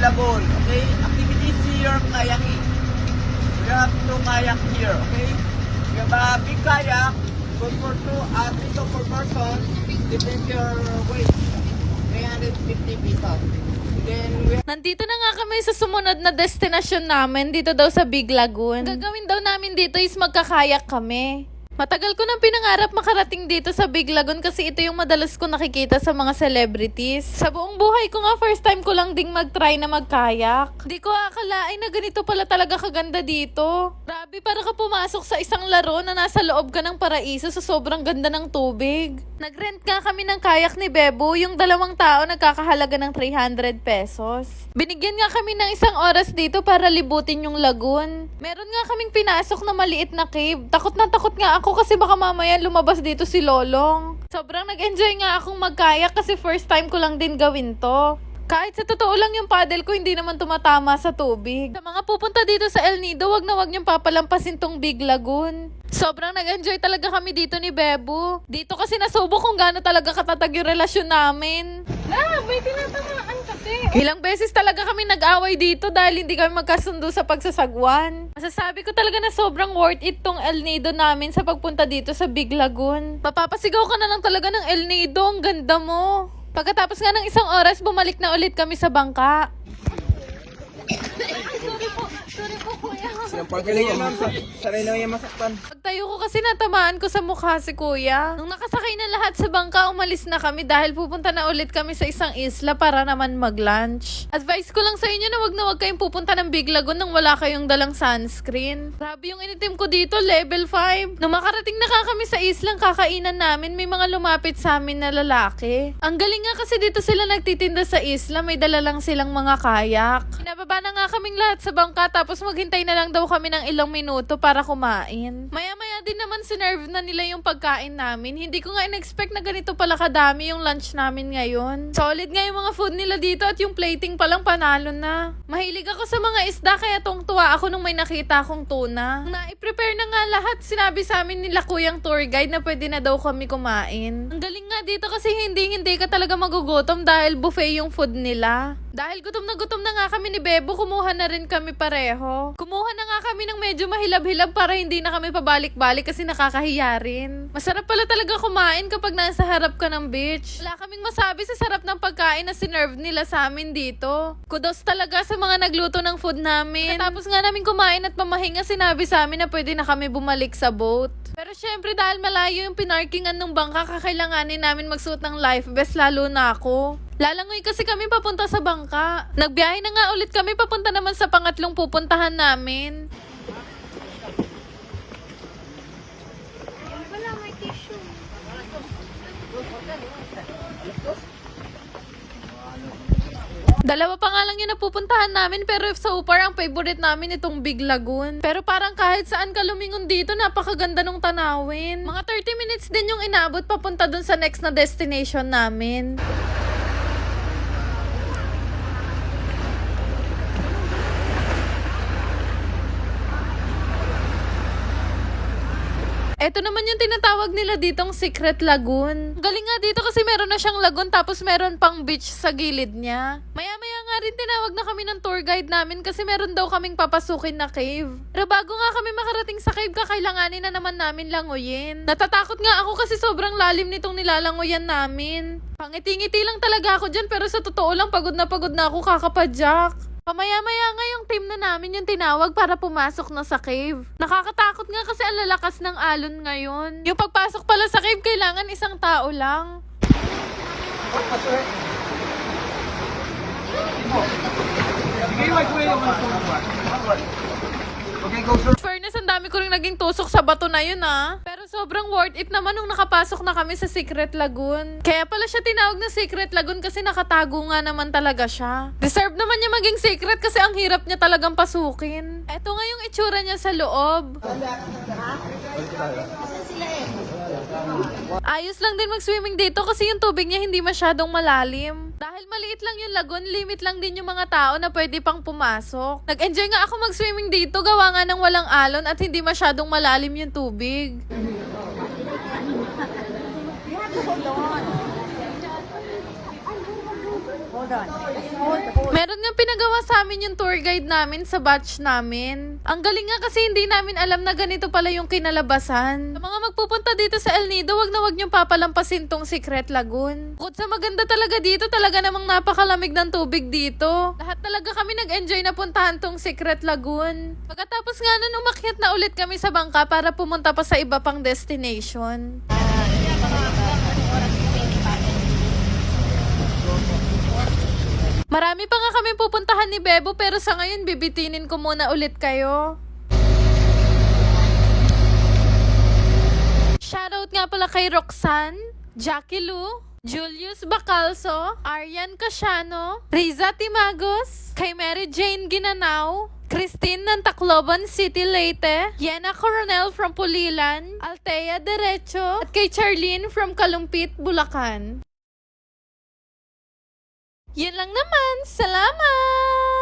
lagoon. Okay? Activities here, kayaking. We have to kayak here. Okay? We have a big kayak. Good for two, uh, dito per person. Depends your weight. 350 pesos. Then Nandito na nga kami sa sumunod na destinasyon namin, dito daw sa Big Lagoon. Gagawin daw namin dito is magkakayak kami. Matagal ko nang pinangarap makarating dito sa Big Lagoon kasi ito yung madalas ko nakikita sa mga celebrities. Sa buong buhay ko nga, first time ko lang ding mag-try na magkayak. Di ko akalain na ganito pala talaga kaganda dito. Grabe, para ka pumasok sa isang laro na nasa loob ka ng paraiso sa sobrang ganda ng tubig. Nag-rent nga kami ng kayak ni Bebo, yung dalawang tao nagkakahalaga ng 300 pesos. Binigyan nga kami ng isang oras dito para libutin yung lagoon. Meron nga kaming pinasok na maliit na cave. Takot na takot nga ako kasi baka mamaya lumabas dito si Lolong. Sobrang nag-enjoy nga akong magkayak kasi first time ko lang din gawin to. Kahit sa totoo lang yung paddle ko, hindi naman tumatama sa tubig. Sa mga pupunta dito sa El Nido, wag na wag niyong papalampasin tong Big Lagoon. Sobrang nag-enjoy talaga kami dito ni Bebo. Dito kasi nasubo kung gaano talaga katatag yung relasyon namin. Ah, may tinatamaan. Ilang beses talaga kami nag-away dito dahil hindi kami magkasundo sa pagsasagwan. Masasabi ko talaga na sobrang worth it tong El Nido namin sa pagpunta dito sa Big Lagoon. Mapapasigaw ka na lang talaga ng El Nido, ang ganda mo. Pagkatapos nga ng isang oras, bumalik na ulit kami sa bangka. Sorry po, sorry po kuya. Pagaling yan, ma'am. Saray na yung masaktan. Pagtayo ko kasi natamaan ko sa mukha si kuya. Nung nakasakay na lahat sa bangka, umalis na kami dahil pupunta na ulit kami sa isang isla para naman mag-lunch. Advice ko lang sa inyo na wag na wag kayong pupunta ng Big Lagoon nang wala kayong dalang sunscreen. Grabe yung initim ko dito, level 5. Nung makarating na ka kami sa islang kakainan namin, may mga lumapit sa amin na lalaki. Ang galing nga kasi dito sila nagtitinda sa isla, may dala lang silang mga kayak. Pinababa na nga kaming lahat sa bangka tapos maghintay na lang daw kami ng ilang minuto para kumain. Maya-maya din naman sinerve na nila yung pagkain namin. Hindi ko nga in-expect na ganito pala kadami yung lunch namin ngayon. Solid nga yung mga food nila dito at yung plating palang panalo na. Mahilig ako sa mga isda kaya tungtuwa ako nung may nakita akong tuna. Na-prepare na nga lahat, sinabi sa amin nila kuyang tour guide na pwede na daw kami kumain. Ang galing nga dito kasi hindi hindi ka talaga magugutom dahil buffet yung food nila. Dahil gutom na gutom na nga kami ni Bebo, kumuha na rin kami pareho. Kumuha na nga kami ng medyo mahilab-hilab para hindi na kami pabalik-balik kasi nakakahiya rin. Masarap pala talaga kumain kapag nasa harap ka ng beach. Wala kaming masabi sa sarap ng pagkain na sinerve nila sa amin dito. Kudos talaga sa mga nagluto ng food namin. Tapos nga namin kumain at pamahinga, sinabi sa amin na pwede na kami bumalik sa boat. Pero syempre dahil malayo yung pinarkingan ng bangka, kakailanganin namin magsuot ng life vest lalo na ako. Lalangoy kasi kami papunta sa bangka. Nagbiyahe na nga ulit kami papunta naman sa pangatlong pupuntahan namin. Wala, may. Dalawa pa nga lang yung napupuntahan namin pero so far ang favorite namin itong Big Lagoon. Pero parang kahit saan ka lumingon dito, napakaganda nung tanawin. Mga 30 minutes din yung inaabot papunta dun sa next na destination namin. Ito naman yung tinatawag nila ditong Secret Lagoon. Galing nga dito kasi meron na siyang lagoon tapos meron pang beach sa gilid niya. Maya-maya nga rin tinawag na kami ng tour guide namin kasi meron daw kaming papasukin na cave. Pero bago nga kami makarating sa cave, kakailanganin na naman namin languyin. Natatakot nga ako kasi sobrang lalim nitong nilalanguyan namin. Pangiti-ngiti lang talaga ako dyan pero sa totoo lang pagod na pagod na ako kakapadyak. Pamaya-maya nga yung team na namin yung tinawag para pumasok na sa cave. Nakakatakot nga kasi ang lalakas ng alon ngayon. Yung pagpasok pala sa cave, kailangan isang tao lang. Okay, go, sir. Fairness, ang dami ko rin naging tusok sa bato na yun ah. Sobrang worth it naman nung nakapasok na kami sa Secret Lagoon. Kaya pala siya tinawag na Secret Lagoon kasi nakatago nga naman talaga siya. Deserve naman niya maging secret kasi ang hirap niya talagang pasukin. Eto nga yung itsura niya sa loob. Ayos lang din mag-swimming dito kasi yung tubig niya hindi masyadong malalim. Dahil maliit lang yung lagoon, limit lang din yung mga tao na pwede pang pumasok. Nag-enjoy nga ako mag-swimming dito, gawa nga ng walang alon at hindi masyadong malalim yung tubig. Meron nga pinagawa sa amin yung tour guide namin sa batch namin. Ang galing nga kasi hindi namin alam na ganito pala yung kinalabasan. Sa mga magpupunta dito sa El Nido, wag na wag niyong papalampasin tong Secret Lagoon. Bukod sa maganda talaga dito, talaga namang napakalamig ng tubig dito. Lahat talaga kami nag-enjoy na puntahan tong Secret Lagoon. Pagkatapos nga nun, umakyat na ulit kami sa bangka para pumunta pa sa iba pang destination. Marami pa nga kami pupuntahan ni Bebo pero sa ngayon bibitinin ko muna ulit kayo. Shoutout nga pala kay Roxanne, Jackie Lu, Julius Bacalso, Aryan Casiano, Riza Timagos, kay Mary Jane Ginanaw, Christine ng Tacloban City, Leyte, Yena Coronel from Pulilan, Altea Derecho, at kay Charlene from Kalumpit, Bulacan. Yun lang naman. Salamat!